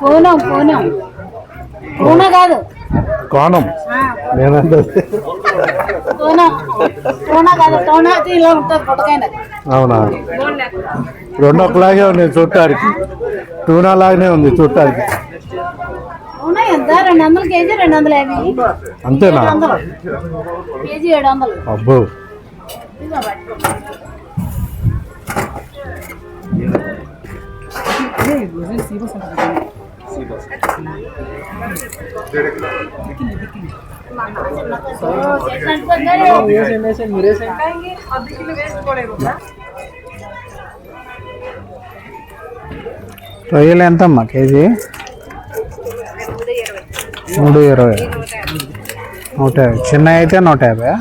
కోనం కోనం కూన కాదు. కోణం. ఆ, నేనంటే కోనం కూన కాదు టోనాకి ఇలా ఉంటుంది పొట్టకైన అవునా? రెండు ఒకలాగే ఉంది చూడటానికి. టూనా లాగానే ఉంది చూడటానికి. కూన ఎంత? రెండు వందల కేజీ రెండు వందల యాభై? అంతేనా? ఏడు వందలు. కేజీ ఏడు వందలు అబ్బో ఇదిగో పట్టు. ఓ, చేసినట్టు పడ్డాడు. రొయ్యలు ఎంతమ్మా కేజీ మూడు ఇరవై నూట యాభై చిన్న అయితే నూట యాభై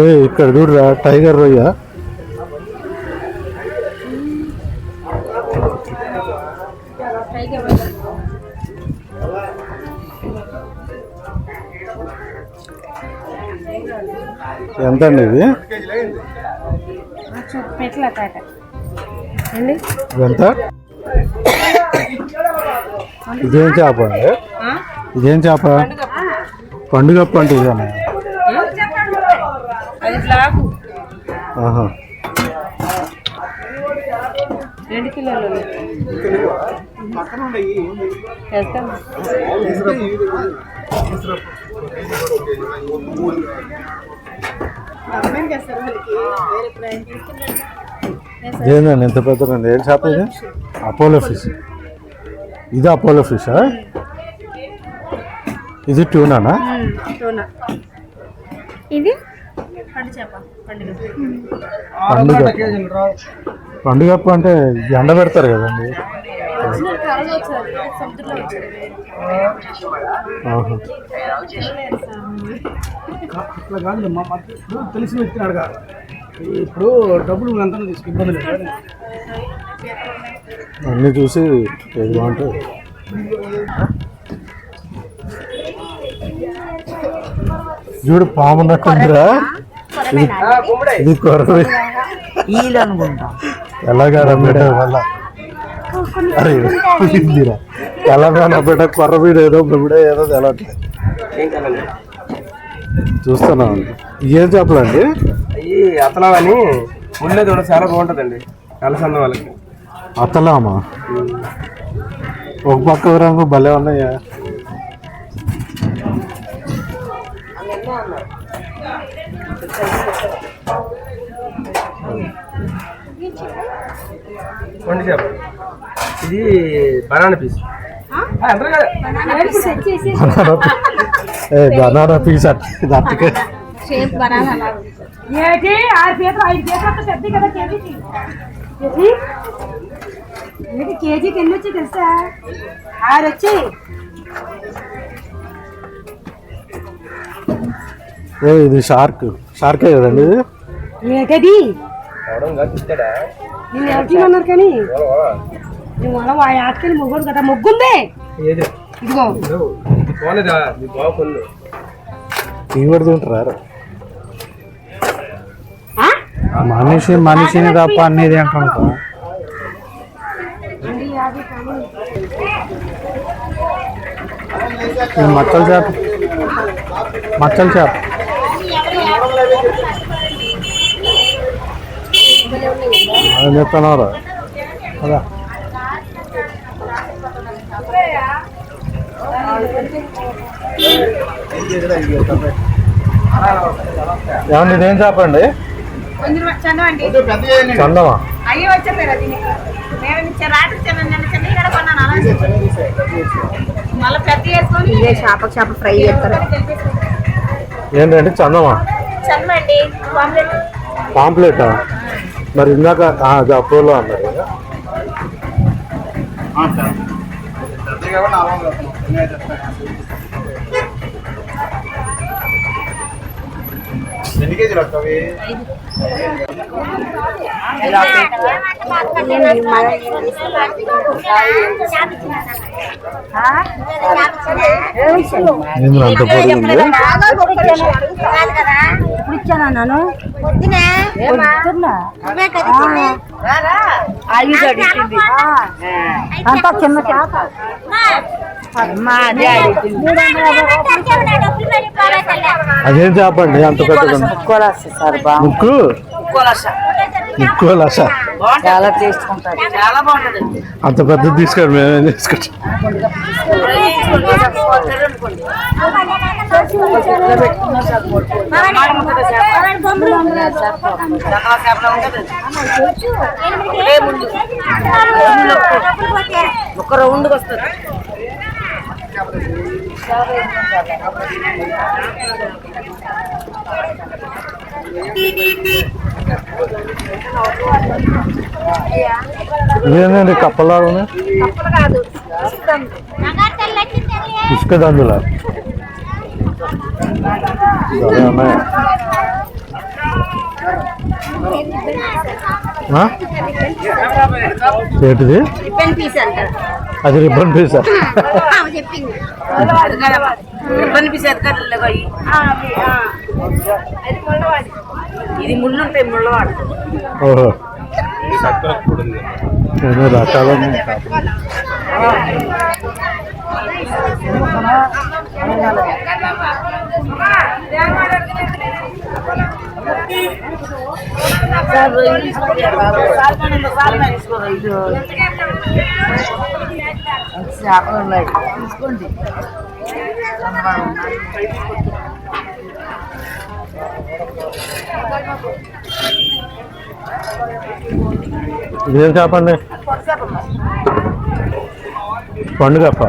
ఏ ఇక్కడ చూడరా టైగర్ రొయ్య. ఎంత అండి ఇది ఎంత ఇదేం చేప అండి? ఇదేం చేప? పండుగ అంటే ఇదేనా? అది బ్లాక్ ఆహా. రెండు కిలోలు వేస్తాం ఎంత పెద్ద ఏం చేప ఇది? Apollo fish. ఇది అపోలో ఫిషా? ఇది ట్యూనానా ఇది? పండు చేప పండుగ. పండుగ అంటే ఎండ పెడతారు కదండి. అట్లా మాకు ఇప్పుడు తెలిసిన వ్యక్తిని అడగాలి. ఇప్పుడు డబ్బులు ఎంత ఇబ్బంది లేదు అన్నీ చూసి ఏది బాగుంటుంది చూడు పాము ఉన్నట్టుందిరా ఇది కొరవి. ఎలాగా బిడ్డ వల్ల అరే ఇదిరా ఎలాగా నా బిడ్డ కొర్రబీడ ఏదో బిడ్డ ఏదో తెలట్లేదు చూస్తున్నాం. ఏం చెప్పలండి అయ్యి ఉండేది కూడా చాలా బాగుంటుందండి. కలసన్న వాళ్ళకి. అత్తలామా? ఒక పక్క రంగు భలే ఉన్నాయా? వండి చేప. ఇది బనానా పీస్. బనానా పీస్ అట్ ఇది అట్టకే. షేప్ బనానా అలా ఉంది. ఏంటి ఆరు పీతలు ఐదు పీతలు పెద్ద కదా కేజీకి ఏంటి ఏంటి కేజీకి ఎన్ని వచ్చి తెలుసా? ఆరు ఇది షార్క్. షార్కే కదండి ఏంటది కానీ? నువ్వు అలా వా ఆటకెళ్ళి ముగ్గురు కదా ముగ్గుంది? ఇదిగో? మనిషి మనిషిని తప్ప తింటాం ఇది మచ్చల చేప మచ్చల చేప. అని చెప్తున్నారా అదా ఏమండి ఇదేం చందమండి చందమా? అయ్యి వచ్చారు ఏంటంటే చందమా? పాంప్లెటా? మరి ఇందాక అది అపోలో అన్నారు కదా? ఎన్ని కేజీలు అంత ఇచ్చానా పొద్దునే అంత చిన్న చేప అదేం చేపండి అంత పెద్దగా ముక్కు? ముక్కు లస చాలా టేస్ట్ ఉంటుంది. చాలా బాగుంటుంది. అంత పెద్దది తీసుకోండి మేమేం తీసుకుంటాం ఒక రౌండ్కి వస్తుంది. ఇదేంటండి కప్పలాగా ఉన్నాయి ఇసుక దందులా సరే అమ్మాయి ఆ? ఏంటిది? అది రిబ్బన్ పీసా చెప్పింది. కనిపిస్తుంది కదా అవి? ఇది ముళ్ళు ఉంటాయి ముళ్ళవాడు. ఓహో ఏదో రకాలు సార్ రొయ్యలు తీసుకోండి. సాల్మన్ ఉందా? సాల్మన్ తీసుకో రొయ్యలు. చేపలు ఉన్నాయి తీసుకోండి ఇదేం చేపండి పండుగప్ప.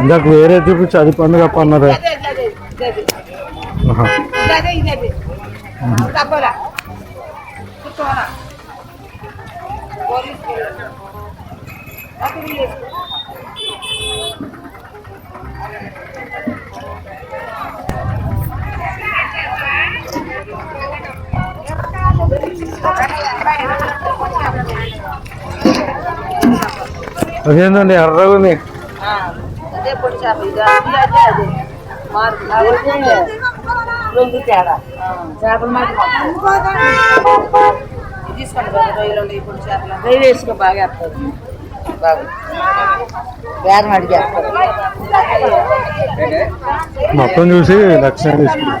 ఇందాక వేరే చూపించి అది పండుగప్ప అన్నారు ఆహా. అదేంటండి ఎర్రగా ఉంది అదే పొడి చేప ఇది అది అదే అదే రొంగు తేడా. చేపలు తీసుకోండి రొయ్యలు రొయ్యలు వేసుకో బాగా వేస్తుంది బాగా. బేరం అడిగేస్తారు మొత్తం చూసి తీసుకున్నాం.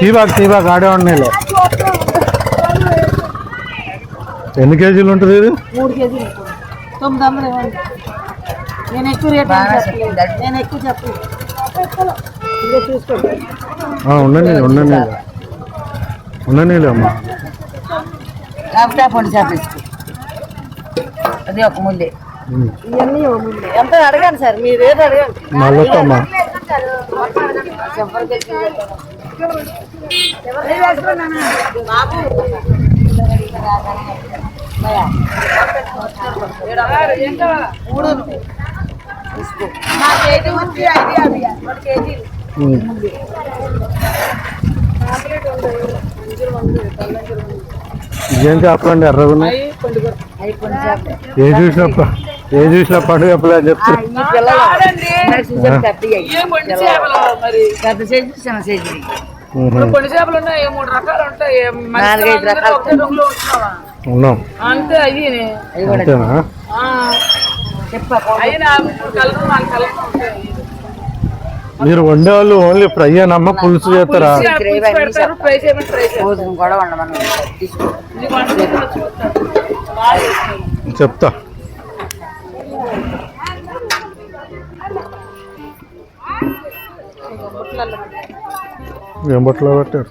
తీబాక్ తీబాక్ ఆడే ఉన్నాయిలే ఎన్ని కేజీలు ఉంటుంది ఇది? మూడు కేజీలు తొమ్మిది వందలు ఇవ్వండి. నేను ఎక్కువ రేట్ చెప్పలేదు. నేను ఎక్కువ చెప్పలేదు. చూసుకోండి. ఉండండి ఉండండి ఉండండి అమ్మా. తీసుకో అది ఒక ముల్లి. ఇవన్నీ ఎంత అడగండి సార్? మీరు ఏదో అడగండి మళ్ళీ ఉమ్. ఇదేం చెప్పండి ఎర్రగా ఉన్నాయి ఏ చూసినప్ప ఏ చూసిన పండుగ ఎప్పుడు అని చెప్తే. చేపలు ఉన్నాయి మూడు రకాలు ఉంటాయి నాలుగైదు రకాలు. ఉన్నాం. అంతే అయ్యి అంతేనా? మీరు వండేవాళ్ళు ఓన్లీ ఫ్రై అనమ్మ పులుసు చేస్తారా? పులుసు ఏం బట్టలో పెట్టారు?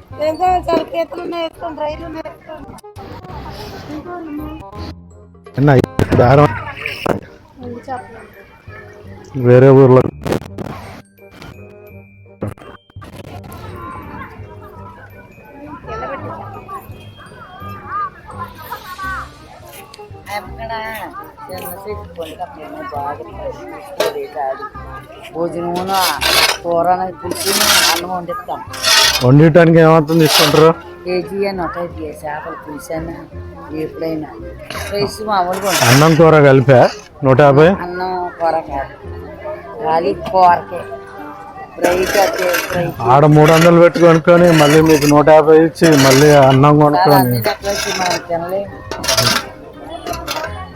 దారం వేరే ఊర్లో భోజనమును కూర పులుసు అన్నం వండిస్తాం. వండటానికి ఏమాత్రం తీసుకుంటారు? కేజీ అని ఒక చేపల పులుసు అని ఎప్పుడైనా రైస్ మామూలుగా అన్నం కూర కలిపా? నూట యాభై? అన్నం కూర కాదు. ఖాళీ కూరకే. ఆడ మూడు వందలు పెట్టి కొనుక్కొని మళ్ళీ మీకు నూట యాభై ఇచ్చి మళ్ళీ అన్నం కొనుక్కొని.